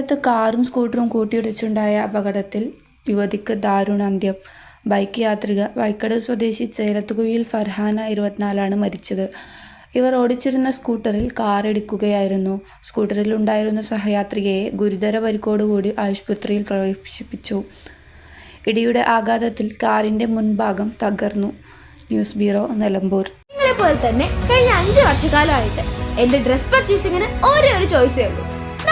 മൂത്തേടത്ത് കാറും സ്കൂട്ടറും കൂട്ടിയിടിച്ചുണ്ടായ അപകടത്തിൽ യുവതിക്ക് ദാരുണാന്ത്യം ബൈക്ക് യാത്രിക വൈക്കട് സ്വദേശി ചേലത്തുകുഴിയിൽ ഫർഹാന ഇരുപത്തിനാലാണ് മരിച്ചത്. ഇവർ ഓടിച്ചിരുന്ന സ്കൂട്ടറിൽ കാർ ഇടിക്കുകയായിരുന്നു. സ്കൂട്ടറിൽ ഉണ്ടായിരുന്ന സഹയാത്രികയെ ഗുരുതര പരിക്കോടുകൂടി ആശുപത്രിയിൽ പ്രവേശിപ്പിച്ചു. ഇടിയുടെ ആഘാതത്തിൽ കാറിന്റെ മുൻഭാഗം തകർന്നു. News bureau Nilambur. പോലെ തന്നെ കഴിഞ്ഞ അഞ്ച് വർഷക്കാലമായിട്ട് എന്റെ ഡ്രസ് പർച്ചേസിങ്ങിന് ഒരേ ഒരു ചോയ്സേ ഉള്ളൂ.